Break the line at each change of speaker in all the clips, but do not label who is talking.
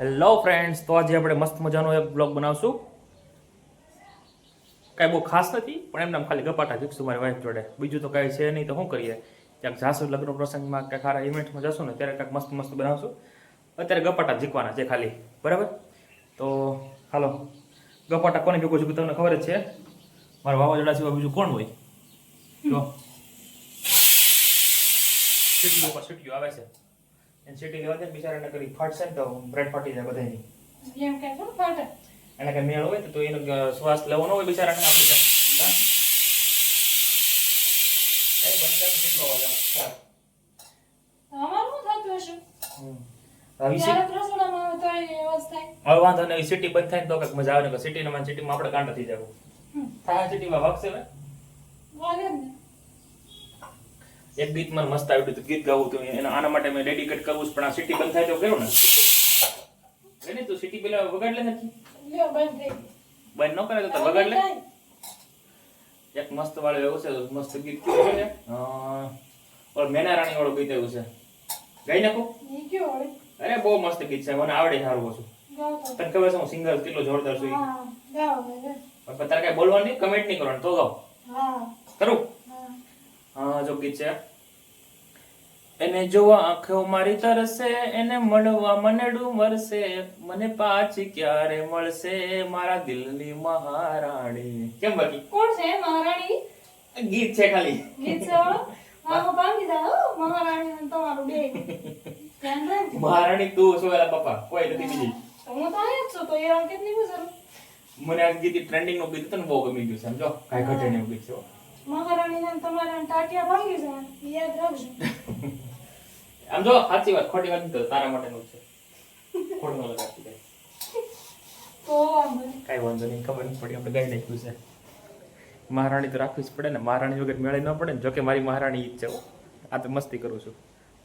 Hello friends તો આજે આપણે મસ્ત મજાનો એક બ્લોગ બનાવશું. કાંઈ બહુ ખાસ નથી, પણ એમને ખાલી ગપાટા જીખશું મારી વાઈફ જોડે. બીજું તો કાંઈ છે નહીં, તો શું કરીએ? ક્યાંક જાશું લગ્ન પ્રસંગમાં કે ખારા ઇવેન્ટમાં જશું ને, ત્યારે કાંઈક મસ્ત મસ્ત બનાવશું. અત્યારે ગપાટા જીકવાના છે ખાલી. બરાબર? તો હાલો, ગપાટા કોને ભેગું છું તમને ખબર જ છે? મારા વાવાઝોડા સિવાય બીજું કોણ હોય? જો. સીટીઓ આવે છે. એને સીટી લેવા દે ને બિચારાને કરી ફાટશે ને તો બ્રેડ ફાટી જાય બધાની
એમ કે શું ફાટે.
એને કઈ મેળ હોય તો એનો શ્વાસ લેવો ન હોય બિચારાને જાય હા? કઈ બંધ કેટલો
અમારું થતું હશે?
હવે વાંધો નહીં સિટી બંધ થાય તો કંઈક મજા આવે ને સિટીમાં સિટીમાં આપણે કાંટા થઈ જવું. થાય સિટીમાં વાગશે ને?
વાગે ને
એક ગીત મને મસ્ત આવ્યું હતું. ગીત ગાવું હતું એના આના માટે મેં ડેડિકેટ કરવું પણ આ સિટી બંધ થાય તો કર્યું ને? નહીં તું સિટી પેલા વગાડ લે
નથી બંધ
ન કરે તો વગાડ લે. એક મસ્ત વાળો એવું છે મસ્ત ગીત કયું છે ઓલો મેના રાણી વાળું ગીત એવું છે. ગાઈ નાખું? અરે બહુ મસ્ત ગીત છે મને આવડે સારું ઓછું તને ખબર છે હું સિંગર કેટલો જોરદાર છું. પણ તારે કઈ બોલવાનું નહીં કમેન્ટ નહીં કરવાનું તો ગાવ કરું?
હા.
હા જો ગીત છે. એને જોવા આંખો મારી તરસે એને મળવા મને ડુમરસે મને પાછી ક્યારે મળશે? મારા દિલની મહારાણી. કેમ બાકી?
કોણ છે મહારાણી?
ગીત છે ખાલી.
ગીત છે? હા, ભાંગી જાઉં, મહારાણી તમારું બે
મહારાણી તું સોયેલા પપ્પા કોઈ નથી બીજી.
હું તો અહીંયા છું તો એ અંકિતની
મને આ ગીત ટ્રેન્ડિંગનું ગીત તને બહુ ગમી ગયું છે સમજો? કાંઈ ઘટે નહીં ગીત છે.
મહારાણી ને તમારા ટાટિયા ભાંગી જાય યાદ રાખજો.
આમ જો સાચી વાત ખોટી વાત તો તારા માટેનું છે. ખોટું ન લગાડતી કાંઈ.
તો વાંધો નહીં.
વાંધો નહીં ખબર નહીં પડી આપણે ગાઈ નાખ્યું છે. મહારાણી તો રાખવી જ પડે ને મહારાણી વગર મેળે ન પડે ને જોકે મારી મહારાણી ઈ જ છે આ તો મસ્તી કરું છું.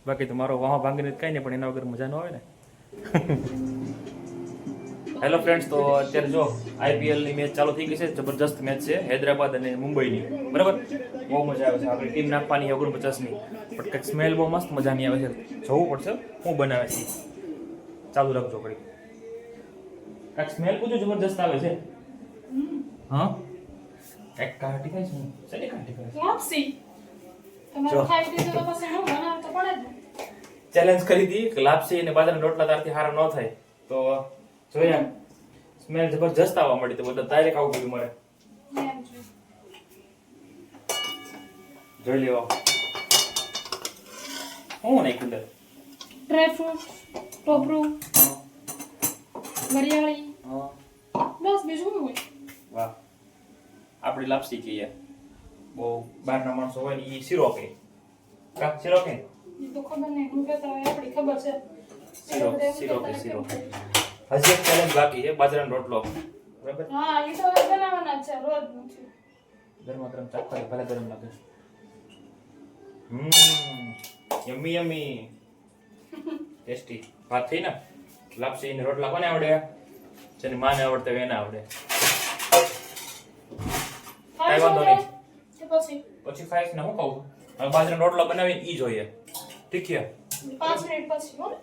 બાકી તો મારો વાહ ભાંગીને કાંઈ નહીં પણ એના વગર મજા ન આવે ને. હેલો ફ્રેન્ડ્સ તો અત્યારે જો આઈપીએલની મેચ ચાલુ થઈ ગઈ છે. જબરજસ્ત મેચ છે હૈદરાબાદ અને મુંબઈની. બરાબર? બહુ મજા આવે છે. આપણી ટીમ નાખવાની ઓગણપચાસની પણ કંઈક સ્મેલ બહુ મસ્ત મજાની આવે છે. જોવું પડશે હું બનાવે છે. ચાલુ રાખજો કડી કાંઈક સ્મેલ પૂછું જબરજસ્ત આવે છે. હા? એક કાઢી ખાઈશ હું. શેની કાઢી ખાઈશ. ચેલેન્જ કરી હતી કે લાપસી અને બાજરાના રોટલા તારથી હારા ન થાય. તો જોયા સ્મેલ જબરજસ્ત આવવા મળી તો બધા તારે ખાવું પડ્યું મારે જોઈ લેવા. હું નહીં કુંદર
ડ્રાય ફ્રૂટ ટોપરું વરિયાળી. બસ બીજું શું હોય?
વાહ. આપણી લાપસી કહીએ બહુ બહારના માણસો હોય ને એ શીરો કહે કા શીરો કહે
તો ખબર નહીં હું કહેતા હોય આપણી ખબર છે.
શીરો શીરો કે શીરો હજી એક ચેલેન્જ બાકી છે બાજરાનો રોટલો. બરાબર?
હા એ તો હવે બનાવવાના જ છે રોજનું છે.
ગરમા ગરમ ચાખવા ભલે ગરમ લાગે. હમ યમ્મી યમ્મી ટેસ્ટી વાત થઈ ને? લાપસી ને રોટલા કોને આવડે? જેની માને આવડતા હોય એને આવડે. કાંઈ વાંધો નહીં.
કે પછી?
પછી ખાઈશ ને હું કહું? હવે બાજરાનો રોટલો બનાવીને ઈ જોઈએ. ઠીક છે?
પાંચ મિનિટ પછી હો. ને?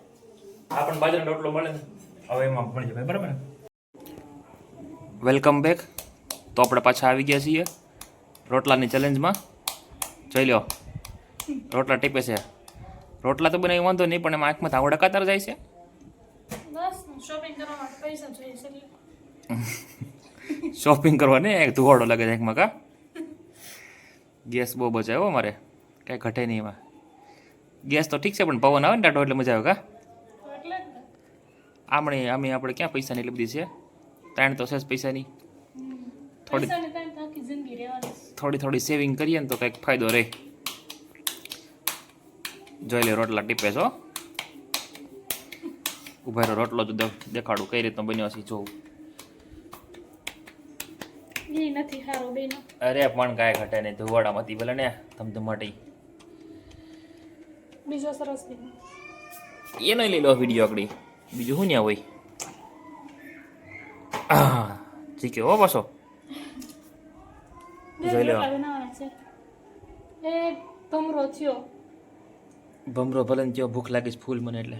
આ પણ બાજરાનો રોટલો મળે ને. હવે એમાં બરાબર વેલકમ બેક તો આપણે પાછા આવી ગયા છીએ રોટલાની ચેલેન્જમાં જોઈ લો રોટલા ટીપે છે. રોટલા તો બનાવી વાંધો નહીં પણ એમાં આંખમાં ધાવડા કાતર જાય છે.
શોપિંગ કરવા માટે પૈસા જોઈએ છે એટલે.
શોપિંગ કરવા ને એક ધુવાડો લાગે છે આંખમાં કા? ગેસ બહુ બચાવ્યો મારે કાંઈ ઘટે નહીં એમાં. ગેસ તો ઠીક છે પણ પવન આવે ને ટાટો એટલે મજા આવે કા? આમણે આમે આપણે ક્યાં પૈસાની એટલી બધી છે? ત્રણ તો છે જ પૈસાની. થોડી-
તો તો.
થોડી થોડી સેવિંગ કરીએ ને તો કંઈક ફાયદો રહે. જોઈ લે રોટલા ટીપે છો ઊભા રોટલો જ દેખાડું કઈ રીતનો બન્યો છે જોઉં. અરે પણ કાંઈ ઘટે નહીં ધુવાડામાંથી ભલે ને ધમધમાટી.
બીજો સરસ
એનો લઈ લો વીડિયો આગળ. બીજું શું ત્યાં હોય ઠીક હો પાછો? જોઈ લેવા.
ભમરો થયો.
ભમરો ભલે ને ભૂખ લાગીશ ફૂલ મને એટલે.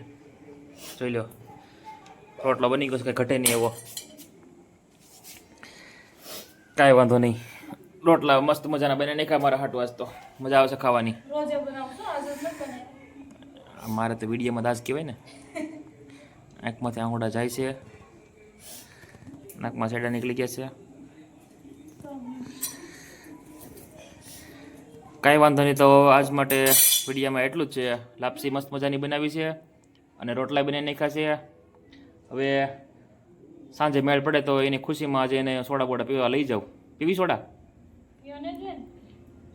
જોઈ લો રોટલો બની ગયો છે કંઈ ઘટે નહીં એવો. કાંઈ વાંધો નહીં. રોટલા મસ્ત મજાના બને નહીં મારા હાટું આજ તો. મજા આવશે ખાવાની. મારે તો વિડીયોમાં દાસ કહેવાય ને. આંખમાંથી આંગોડા જાય છે. નાકમાં સેડા નીકળી ગયા છે. કાંઈ વાંધો નહીં તો આજ માટે વિડીયામાં એટલું જ છે. લાપસી મસ્ત મજાની બનાવી છે અને રોટલા બનાવી નાખ્યા છે. હવે સાંજે મેળ પડે તો એની ખુશીમાં આજે એને સોડા બોડા પીવા લઈ જાઉં. પીવી સોડા?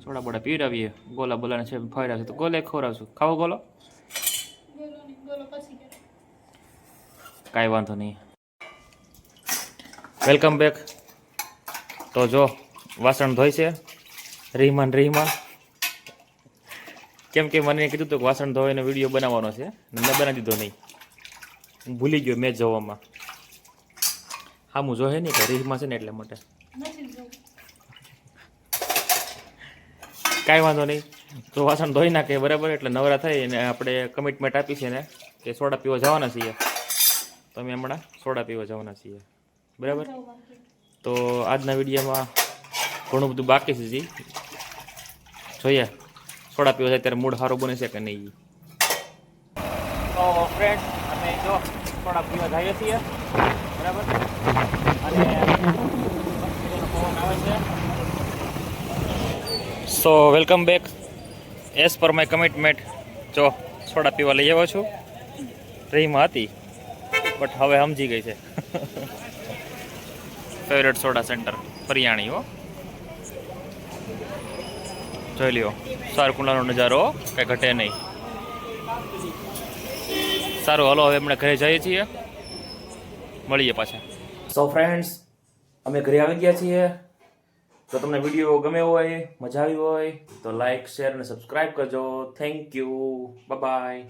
સોડા બોડા પીવડાવીએ. ગોલા બોલાને છે ફરાવશે તો ગોલે ખવડાવશું. ખાવો ગોલો
નહીં, ગોલો પછી કરે.
કાંઈ વાંધો નહીં. વેલકમ બેક તો જો, વાસણ ધોઈ છે. રીહમાન રીહમાં કેમ કે મને કીધું હતું કે વાસણ ધોઈને વીડિયો બનાવવાનો છે મેં બનાવી દીધો નહીં. ભૂલી ગયો મેચ જોવામાં. હા હું જોહે નહીં કે રીમા છે ને એટલે માટે. કાંઈ વાંધો નહીં. તો વાસણ ધોઈ નાખે બરાબર, એટલે નવરા થઈ અને આપણે કમિટમેન્ટ આપી છે ને, કે સોડા પીવા જવાના છીએ. તો અમે હમણાં સોડા પીવા જવાના છીએ. બરાબર? તો આજના વિડીયોમાં ઘણું બધું બાકી છે જી. જોઈએ સોડા પીવા જાય ત્યારે મૂડ સારો બને છે કે નહીં? તો ફ્રેન્ડ અમે જો સોડા પીવા જઈએ છીએ. બરાબર? અને so welcome back. As per my commitment જો સોડા પીવા લઈ આવ્યો છું. રહીમાં હતી. બટ હવે સમજી ગઈ છે. ફેવરેટ સોડા સેન્ટર ફરિયાણી હો. જોઈ લ્યો. સારકુંડલાનો નજારો કંઈ ઘટે નહીં. સારું હલો હવે આપણે ઘરે જઈએ છીએ. મળીએ પાછા. સો ફ્રેન્ડ્સ અમે ઘરે આવી ગયા છીએ. જો તમને વીડિયો ગમે હોય મજા આવી હોય તો લાઈક શેર અને સબસ્ક્રાઈબ કરજો. Thank you bye